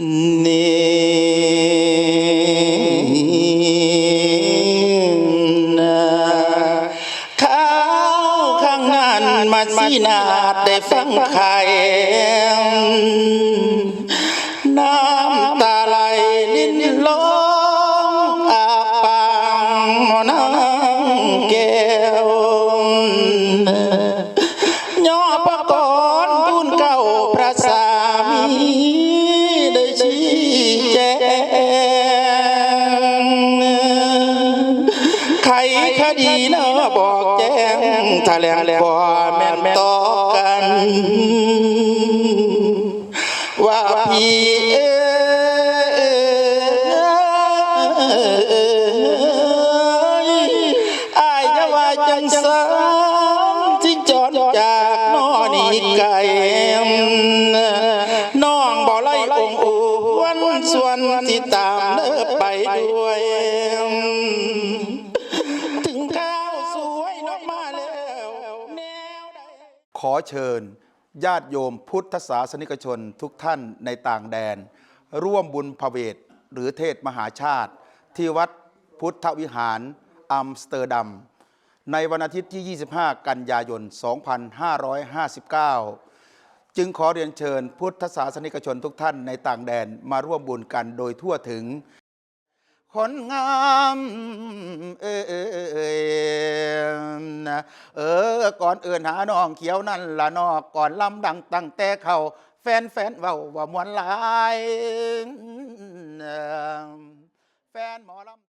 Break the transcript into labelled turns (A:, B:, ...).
A: นี่นะข้าวข้างนั้นมาสีนาดได้ฟังไข่น้ำตาไหลลิ้นลงอาปางมอนางแก้วย่อประกอนบุญเก่าพระสามี ครคดีเนอบอกแจ้งถ้าแลงบ่แม่นต่อกัน ว่าพี่เอยอายจะว่จังสันที่จอดจากนอนี่ไก่น้องบ่ไล่องค์อ้วนส่วนที่ตามเลิไปด้วย ข
B: อเชิญ ญาติโยมพุทธศาสนิกชนทุกท่านในต่างแดน ร่วมบุญพระเวทหรือเทศมหาชาติ ที่วัดพุทธวิหารอัมสเตอร์ดัม ในวันอาทิตย์ที่ 25 กันยายน 2559 จึงขอเรียนเชิญพุทธศาสนิกชนทุกท่านในต่างแดนมาร่วมบุญกันโดยทั่วถึงคนงามเอยเอยเออยนะเออ ก่อนเอื่นหาน้องเขียวนั่นละนอกก่อนลำดังตั้งแต่เขาแฟนแฟนเว้าว่ามวนหลายอ